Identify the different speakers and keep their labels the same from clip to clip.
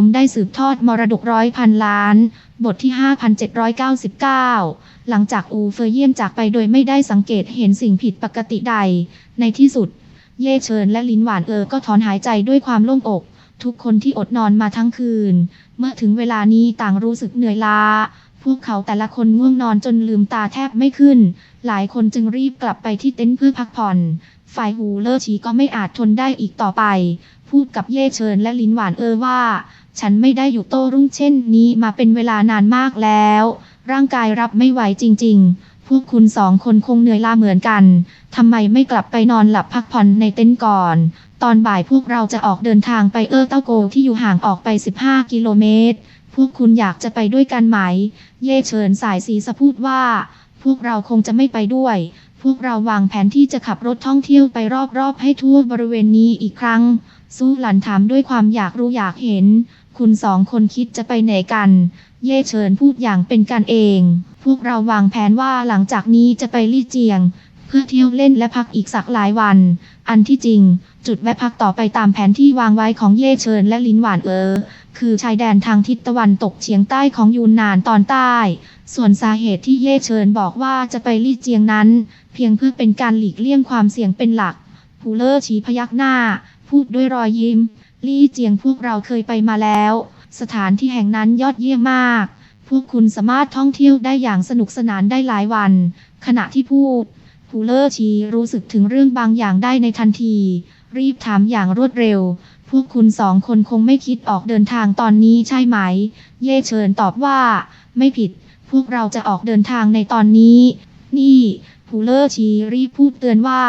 Speaker 1: ผมได้สืบทอดมรดกร้อยพันล้าน บทที่ 5799 หลังจากอูเฟยเยี่ยมจากไปโดยไม่ได้สังเกตเห็นสิ่งผิดปกติใด ในที่สุด เย่เชิญและลินหวานเออก็ถอนหายใจด้วยความโล่งอก ทุกคนที่อดนอนมาทั้งคืน เมื่อถึงเวลานี้ต่างรู้สึกเหนื่อยล้า พวกเขาแต่ละคนง่วงนอนจนลืมตาแทบไม่ขึ้น หลายคนจึงรีบกลับไปที่เต็นท์เพื่อพักผ่อนฝ่ายหูเลอร์ชีก็ไม่อาจทนได้อีกต่อไป พูดกับเย่เชิญและลินหวานเออว่า ฉันไม่ได้อยู่โต้รุ่งเช่นนี้มาเป็นเวลานานมากแล้ว ร่างกายรับไม่ไหวจริง ๆ พวกคุณสองคนคงเหนื่อยล้าเหมือนกัน ทำไมไม่กลับไปนอนหลับพักผ่อนในเต็นท์ก่อน ตอนบ่ายพวกเราจะออกเดินทางไปเออเต้าโกที่อยู่ห่างออกไป 15 กิโลเมตร พวกคุณอยากจะไปด้วยกันไหม เย่เชิญสายสีสะพูดว่า พวกเราคงจะไม่ไปด้วยพวกเราวางแผนที่จะขับรถท่องเที่ยวไปรอบๆ ให้ทั่วบริเวณนี้อีกครั้ง สู้หลันถามด้วยความอยากรู้อยากเห็น คุณสองคนคิดจะไปไหนกัน เย่เชิญพูดอย่างเป็นกันเอง พวกเราวางแผนว่าหลังจากนี้จะไปลี่เจียง เพื่อเที่ยวเล่นและพักอีกสักหลายวัน อันที่จริง จุดแวะพักต่อไปตามแผนที่วางไว้ของเย่เชิญและลินหวานเออ คือชายแดนทางทิศตะวันตกเฉียงใต้ของยูนนานตอนใต้ ส่วนสาเหตุที่เย่เชิญบอกว่าจะไปลี่เจียงนั้น เพียงเพื่อเป็นการหลีกเลี่ยงความเสี่ยงเป็นหลักผูเลอร์ชี้พยักหน้า พูดด้วยรอยยิ้ม ลี่เจียงพวกเราเคยไปมาแล้ว สถานที่แห่งนั้นยอดเยี่ยมมาก พวกคุณสามารถท่องเที่ยวได้อย่างสนุกสนานได้หลายวัน ขณะที่พูดผูเลอร์ชีรู้สึกถึงเรื่องบางอย่างได้ในทันที รีบถามอย่างรวดเร็ว พวกคุณสองคนคงไม่คิดออกเดินทางตอนนี้ใช่ไหม เย่เชิญตอบว่า ไม่ผิด พวกเราจะออกเดินทางในตอนนี้ นี่ผูเลอร์ชีรีบพูดเตือนว่า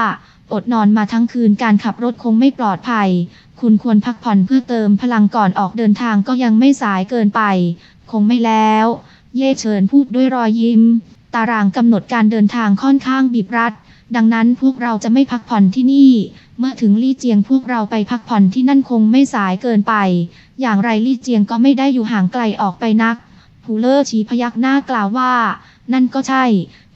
Speaker 1: อดนอนมาทั้งคืนการขับรถคงไม่ปลอดภัย คุณควรพักผ่อนเพื่อเติมพลังก่อนออกเดินทางก็ยังไม่สายเกินไป คงไม่แล้ว เย่เชิญพูดด้วยรอยยิ้ม ตารางกำหนดการเดินทางค่อนข้างบีบรัด ดังนั้นพวกเราจะไม่พักผ่อนที่นี่ เมื่อถึงลี่เจียงพวกเราไปพักผ่อนที่นั่นคงไม่สายเกินไป อย่างไรลี่เจียงก็ไม่ได้อยู่ห่างไกลออกไปนักพูเลอร์ชี้พยักหน้ากล่าวว่า นั่นก็ใช่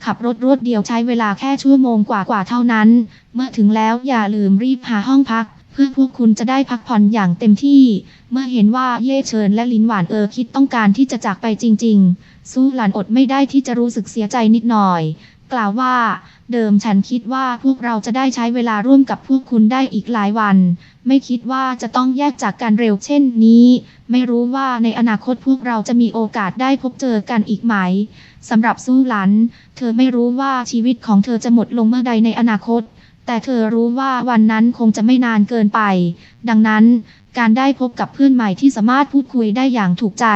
Speaker 1: ขับรถรวดเดียวใช้เวลาแค่ชั่วโมงกว่าๆเท่านั้น เมื่อถึงแล้วอย่าลืมรีบหาห้องพัก เพื่อพวกคุณจะได้พักผ่อนอย่างเต็มที่ เมื่อเห็นว่าเย่เชิญและลินหวานเออคิดต้องการที่จะจากไปจริง ๆ สู้หลานอดไม่ได้ที่จะรู้สึกเสียใจนิดหน่อย กล่าวว่า เดิมฉันคิดว่าพวกเราจะได้ใช้เวลาร่วมกับพวกคุณได้อีกหลายวัน ไม่คิดว่าจะต้องแยกจากกันเร็วเช่นนี้ ไม่รู้ว่าในอนาคตพวกเราจะมีโอกาสได้พบเจอกันอีกไหมสำหรับสู้หลัน เธอไม่รู้ว่าชีวิตของเธอจะหมดลงเมื่อใดในอนาคต แต่เธอรู้ว่าวันนั้นคงจะไม่นานเกินไป ดังนั้น การได้พบกับเพื่อนใหม่ที่สามารถพูดคุยได้อย่างถูกใจ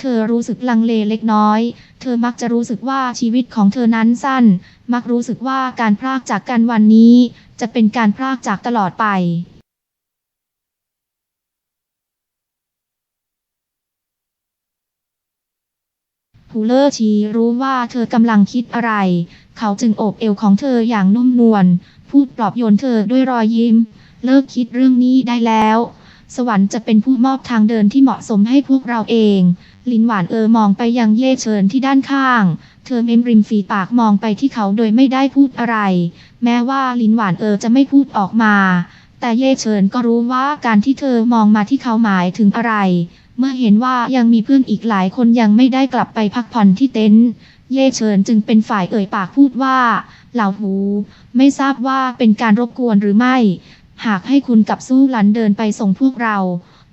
Speaker 1: เธอรู้สึกลังเลเล็กน้อย เธอมักจะรู้สึกว่าชีวิตของเธอนั้นสั้น มักรู้สึกว่าการพรากจากกันวันนี้ จะเป็นการพรากจากตลอดไป ฮูเลอร์ชีรู้ว่าเธอกำลังคิดอะไร เขาจึงโอบเอวของเธออย่างนุ่มนวล พูดปลอบโยนเธอด้วยรอยยิ้ม เลิกคิดเรื่องนี้ได้แล้ว สวรรค์จะเป็นผู้มอบทางเดินที่เหมาะสมให้พวกเราเอง ลินหวานเออมองไปยังเย่เชิญที่ด้านข้าง เธอเม้มริมฝีปากมองไปที่เขาโดยไม่ได้พูดอะไร แม้ว่าลินหวานเออจะไม่พูดออกมา แต่เย่เชิญก็รู้ว่าการที่เธอมองมาที่เขาหมายถึงอะไร เมื่อเห็นว่ายังมีเพื่อนอีกหลายคนยังไม่ได้กลับไปพักผ่อนที่เต็นท์เย่เชิญจึงเป็นฝ่ายเอ่ยปากพูดว่า เหล่าหู ไม่ทราบว่าเป็นการรบกวนหรือไม่ หากให้คุณกับสู้หลันเดินไปส่งพวกเรา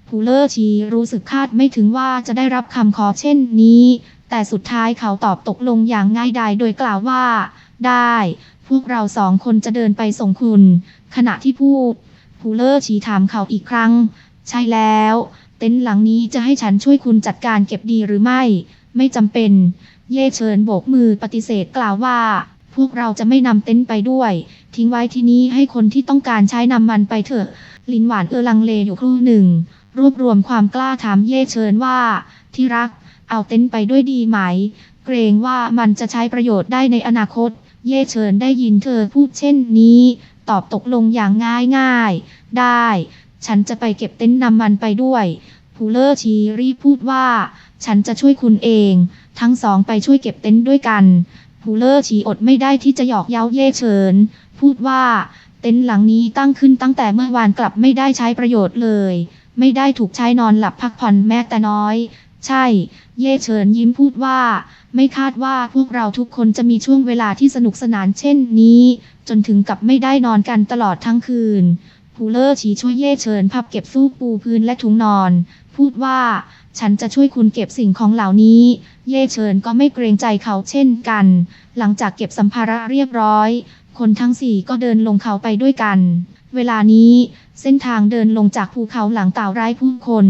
Speaker 1: พูเลอร์ชีรู้สึกคาดไม่ถึงว่าจะได้รับคำขอเช่นนี้ แต่สุดท้ายเขาตอบตกลงอย่างง่ายดายโดยกล่าวว่า ได้ พวกเราสองคนจะเดินไปส่งคุณ ขณะที่พูดพูเลอร์ชีถามเขาอีกครั้ง ใช่แล้ว เต็นท์หลังนี้จะให้ฉันช่วยคุณจัดการเก็บดีหรือไม่ ไม่จำเป็น เย่เชิญโบกมือปฏิเสธกล่าวว่า พวกเราจะไม่นำเต็นท์ไปด้วย ทิ้งไว้ที่นี้ให้คนที่ต้องการใช้นำมันไปเถอะ ลินหวานเออลังเลอยู่ครู่หนึ่ง รวบรวมความกล้าถามเย่เชิญว่า ที่รัก เอาเต็นท์ไปด้วยดีไหม เกรงว่ามันจะใช้ประโยชน์ได้ในอนาคต เย่เชิญได้ยินเธอพูดเช่นนี้ ตอบตกลงอย่างง่ายง่ายได้ ฉันจะไปเก็บเต็นท์นำมันไปด้วยพูเลอร์ชีรีพูดว่า ฉันจะช่วยคุณเอง ทั้งสองไปช่วยเก็บเต็นท์ด้วยกันพูเลอร์ชีอดไม่ได้ที่จะหยอกเย้าเย่เฉินพูดว่า เต็นท์หลังนี้ตั้งขึ้นตั้งแต่เมื่อวานกลับไม่ได้ใช้ประโยชน์เลย ไม่ได้ถูกใช้นอนหลับพักผ่อนแม้แต่น้อย ใช่ เย่เฉินยิ้มพูดว่า ไม่คาดว่าพวกเราทุกคนจะมีช่วงเวลาที่สนุกสนานเช่นนี้ จนถึงกับไม่ได้นอนกันตลอดทั้งคืน พูเลอร์ฉีช่วยเย่เฉินพับเก็บฟูกปูพื้นและถุงนอน พูดว่า ฉันจะช่วยคุณเก็บสิ่งของเหล่านี้ เย่เฉินก็ไม่เกรงใจเขาเช่นกัน หลังจากเก็บสัมภาระเรียบร้อย คนทั้งสี่ก็เดินลงเขาไปด้วยกัน เวลานี้เส้นทางเดินลงจากภูเขาหลังเต่าไร้ผู้คน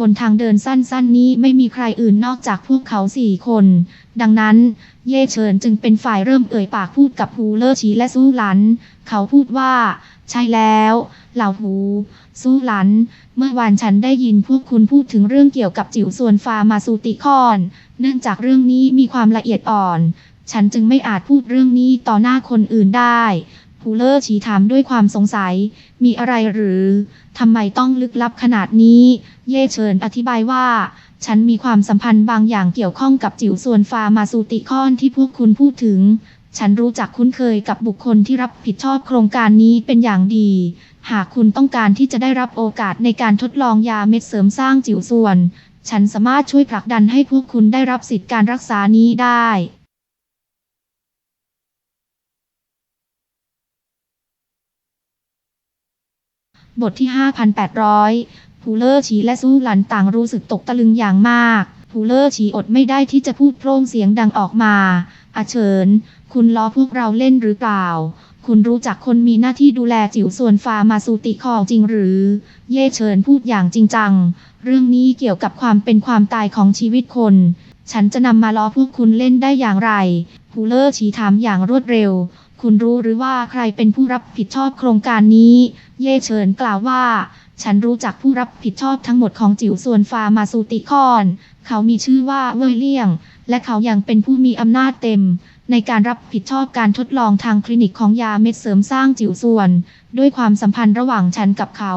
Speaker 1: บนทางเดินสั้นๆ นี้ไม่มีใครอื่นนอกจากพวกเขาสี่คน ดังนั้น เย่เฉินจึงเป็นฝ่ายเริ่มเอ่ยปากพูดกับฮูเลอร์ชีและสู้หลัน เขาพูดว่า ใช่แล้วเหล่าหูสู้หลัน เมื่อวานฉันได้ยินพวกคุณพูดถึงเรื่องเกี่ยวกับจิ๋วส่วนฟามาซูติคอน เนื่องจากเรื่องนี้มีความละเอียดอ่อน ฉันจึงไม่อาจพูดเรื่องนี้ต่อหน้าคนอื่นได้พูเลอร์ชี้ถามด้วยความสงสัย มีอะไรหรือ ทำไมต้องลึกลับขนาดนี้ เย่เฉินอธิบายว่า ฉันมีความสัมพันธ์บางอย่างเกี่ยวข้องกับจิ๋วส่วนฟามาซูติคอนที่พวกคุณพูดถึง ฉันรู้จักคุ้นเคยกับบุคคลที่รับผิดชอบโครงการนี้เป็นอย่างดี หากคุณต้องการที่จะได้รับโอกาสในการทดลองยาเม็ดเสริมสร้างจิ๋วส่วน ฉันสามารถช่วยผลักดันให้พวกคุณได้รับสิทธิการรักษานี้ได้บทที่ 5,800พูเลอร์ชีและสู้หลันต่างรู้สึกตกตะลึงอย่างมากพูเลอร์ชีอดไม่ได้ที่จะพูดโพร่งเสียงดังออกมา อาเฉิน คุณล้อพวกเราเล่นหรือเปล่า คุณรู้จักคนมีหน้าที่ดูแลจิ๋วส่วนฟามาซูติคอจริงหรือ เย่เฉินพูดอย่างจริงจัง เรื่องนี้เกี่ยวกับความเป็นความตายของชีวิตคน ฉันจะนำมาล้อพวกคุณเล่นได้อย่างไรพูเลอร์ชี้ถามอย่างรวดเร็ว คุณรู้หรือว่าใครเป็นผู้รับผิดชอบโครงการนี้ เย่เฉินกล่าวว่าฉันรู้จักผู้รับผิดชอบทั้งหมดของจิ๋วส่วนฟามาซูติคอน เขามีชื่อว่าเวยเลี่ยง และเขายังเป็นผู้มีอำนาจเต็ม ในการรับผิดชอบการทดลองทางคลินิกของยาเม็ดเสริมสร้างจิ๋วส่วน ด้วยความสัมพันธ์ระหว่างฉันกับเขา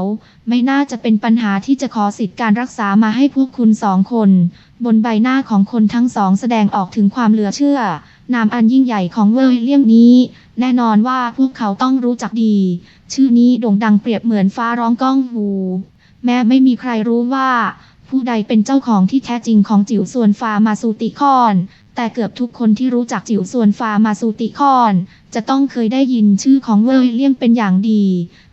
Speaker 1: ไม่น่าจะเป็นปัญหาที่จะขอสิทธิการรักษามาให้พวกคุณสองคน บนใบหน้าของคนทั้งสองแสดงออกถึงความเหลือเชื่อ นามอันยิ่งใหญ่ของเวยเลี่ยงนี้ แน่นอนว่าพวกเขาต้องรู้จักดี ชื่อนี้โด่งดังเปรียบเหมือนฟ้าร้องก้องหู แม้ไม่มีใครรู้ว่า ผู้ใดเป็นเจ้าของที่แท้จริงของจิ๋วส่วนฟาร์มาซูติคอน แต่เกือบทุกคนที่รู้จักจิ๋วส่วนฟาร์มาซูติคอน จะต้องเคยได้ยินชื่อของเวยเลียงเป็นอย่างดี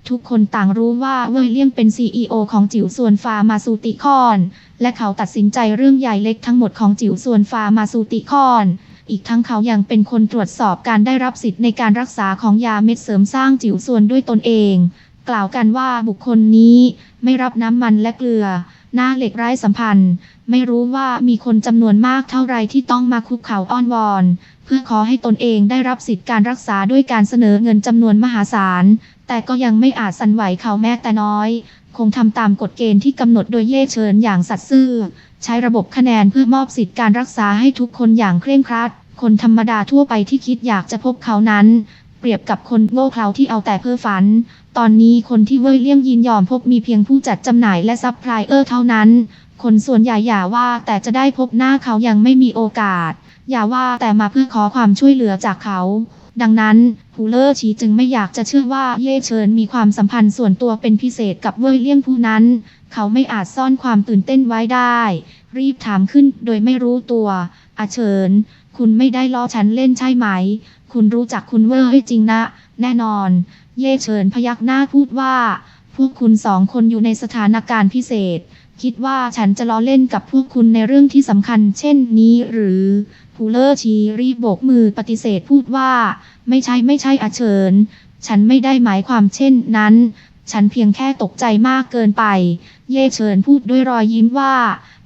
Speaker 1: ทุกคนต่างรู้ว่าเวยเลียงเป็น CEO ของจิ๋วส่วนฟาร์มาซูติคอน และเขาตัดสินใจเรื่องใหญ่เล็กทั้งหมดของจิ๋วส่วนฟาร์มาซูติคอนอีกทั้งเขายังเป็นคนตรวจสอบการได้รับสิทธิ์ในการรักษาของยาเม็ดเสริมสร้างจิ๋วส่วนด้วยตนเอง กล่าวกันว่าบุคคลนี้ไม่รับน้ำมันและเกลือ หน้าเหล็กไร้สัมพันธ์ ไม่รู้ว่ามีคนจำนวนมากเท่าไรที่ต้องมาคุกเข่าอ้อนวอน เพื่อขอให้ตนเองได้รับสิทธิการรักษาด้วยการเสนอเงินจำนวนมหาศาล แต่ก็ยังไม่อาจสั่นไหวเขาแม้แต่น้อย คงทำตามกฎเกณฑ์ที่กำหนดโดยเย่เชิญอย่างสัตย์ซื่อ ใช้ระบบคะแนนเพื่อมอบสิทธิการรักษาให้ทุกคนอย่างเคร่งครัด คนธรรมดาทั่วไปที่คิดอยากจะพบเขานั้น เปรียบกับคนโง่เขลาที่เอาแต่เพ้อฝัน ตอนนี้คนที่เว่ยเลี่ยงยินยอมพบมีเพียงผู้จัดจำหน่ายและซัพพลายเออร์เท่านั้น คนส่วนใหญ่อย่าว่าแต่จะได้พบหน้าเขายังไม่มีโอกาส อย่าว่าแต่มาเพื่อขอความช่วยเหลือจากเขา ดังนั้นฮูเลอร์ชีจึงไม่อยากจะเชื่อว่าเย่เชิญมีความสัมพันธ์ส่วนตัวเป็นพิเศษกับเว่ยเลี่ยงผู้นั้น เขาไม่อาจซ่อนความตื่นเต้นไว้ได้ รีบถามขึ้นโดยไม่รู้ตัวอาเฉินคุณไม่ได้ล้อฉันเล่นใช่ไหม คุณรู้จักคุณเว่ยจริงนะ แน่นอน เย่เฉินพยักหน้าพูดว่า พวกคุณสองคนอยู่ในสถานการณ์พิเศษ คิดว่าฉันจะล้อเล่นกับพวกคุณในเรื่องที่สำคัญ เช่นนี้หรือพูเลอร์ชีรีบโบกมือปฏิเสธพูดว่า ไม่ใช่ไม่ใช่อาเฉิน ฉันไม่ได้หมายความเช่นนั้น ฉันเพียงแค่ตกใจมากเกินไป เย่เฉินพูดด้วยรอยยิ้มว่า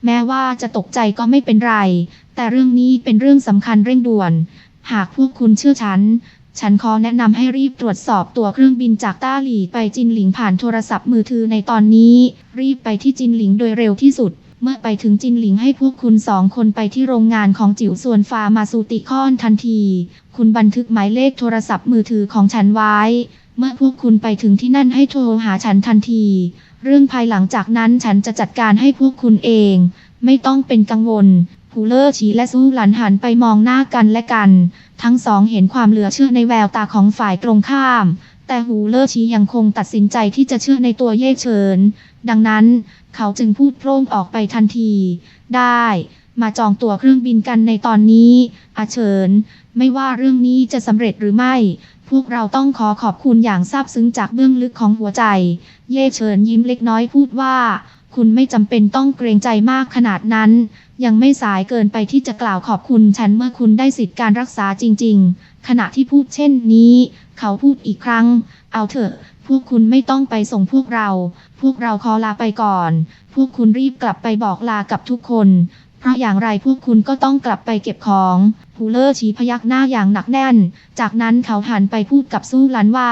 Speaker 1: แม้ว่าจะตกใจก็ไม่เป็นไร แต่เรื่องนี้เป็นเรื่องสำคัญเร่งด่วน หากพวกคุณเชื่อฉัน ฉันขอแนะนำให้รีบตรวจสอบตัวเครื่องบินจากต้าหลีไปจินหลิงผ่านโทรศัพท์มือถือในตอนนี้ รีบไปที่จินหลิงโดยเร็วที่สุด เมื่อไปถึงจินหลิงให้พวกคุณสองคนไปที่โรงงานของจิ๋วส่วนฟาร์มาซูติคอนทันที คุณบันทึกหมายเลขโทรศัพท์มือถือของฉันไว้ เมื่อพวกคุณไปถึงที่นั่นให้โทรหาฉันทันที เรื่องภายหลังจากนั้นฉันจะจัดการให้พวกคุณเอง ไม่ต้องเป็นกังวล พูเลอร์ชีและสู้หลันหันไปมองหน้ากันและกัน ทั้งสองเห็นความเหลือเชื่อในแววตาของฝ่ายตรงข้าม แต่หูเลอร์ชียังคงตัดสินใจที่จะเชื่อในตัวเย่เฉิน ดังนั้น เขาจึงพูดโพร่งออกไปทันที ได้ มาจองตั๋วเครื่องบินกันในตอนนี้อาเฉิน ไม่ว่าเรื่องนี้จะสำเร็จหรือไม่ พวกเราต้องขอขอบคุณอย่างซาบซึ้งจากเบื้องลึกของหัวใจ เย่เฉินยิ้มเล็กน้อยพูดว่า คุณไม่จำเป็นต้องเกรงใจมากขนาดนั้น ยังไม่สายเกินไปที่จะกล่าวขอบคุณฉันเมื่อคุณได้สิทธิการรักษาจริง ๆ ขณะที่พูดเช่นนี้ เขาพูดอีกครั้ง เอาเถอะ พวกคุณไม่ต้องไปส่งพวกเรา พวกเราขอลาไปก่อน พวกคุณรีบกลับไปบอกลากับทุกคน เพราะอย่างไรพวกคุณก็ต้องกลับไปเก็บของฮูเลอร์ชี้พยักหน้าอย่างหนักแน่น จากนั้นเขาหันไปพูดกับสู้ลันว่า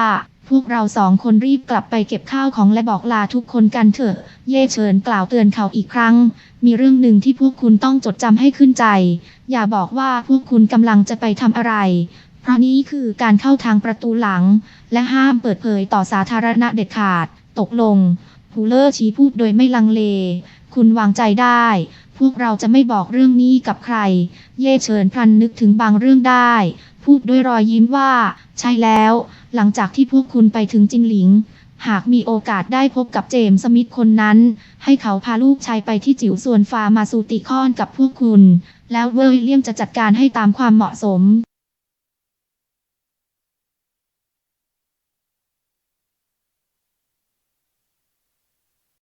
Speaker 1: พวกเราสองคนรีบกลับไปเก็บข้าวของและบอกลาทุกคนกันเถอะ เย่เฉินกล่าวเตือนเขาอีกครั้ง มีเรื่องหนึ่งที่พวกคุณต้องจดจำให้ขึ้นใจ อย่าบอกว่าพวกคุณกำลังจะไปทำอะไร เพราะนี้คือการเข้าทางประตูหลัง และห้ามเปิดเผยต่อสาธารณะเด็ดขาด ตกลงฮูเลอร์ชี้พูดโดยไม่ลังเล คุณวางใจได้ พวกเราจะไม่บอกเรื่องนี้กับใคร เย่เฉินพลันนึกถึงบางเรื่องได้ พูดด้วยรอยยิ้มว่า ใช่แล้ว หลังจากที่พวกคุณไปถึงจินหลิง หากมีโอกาสได้พบกับเจมส์สมิธคนนั้น ให้เขาพาลูกชายไปที่จิ๋วส่วนฟาร์มาสูติคอนกับพวกคุณ แล้วเวอร์เลียมจะจัดการให้ตามความเหมาะสม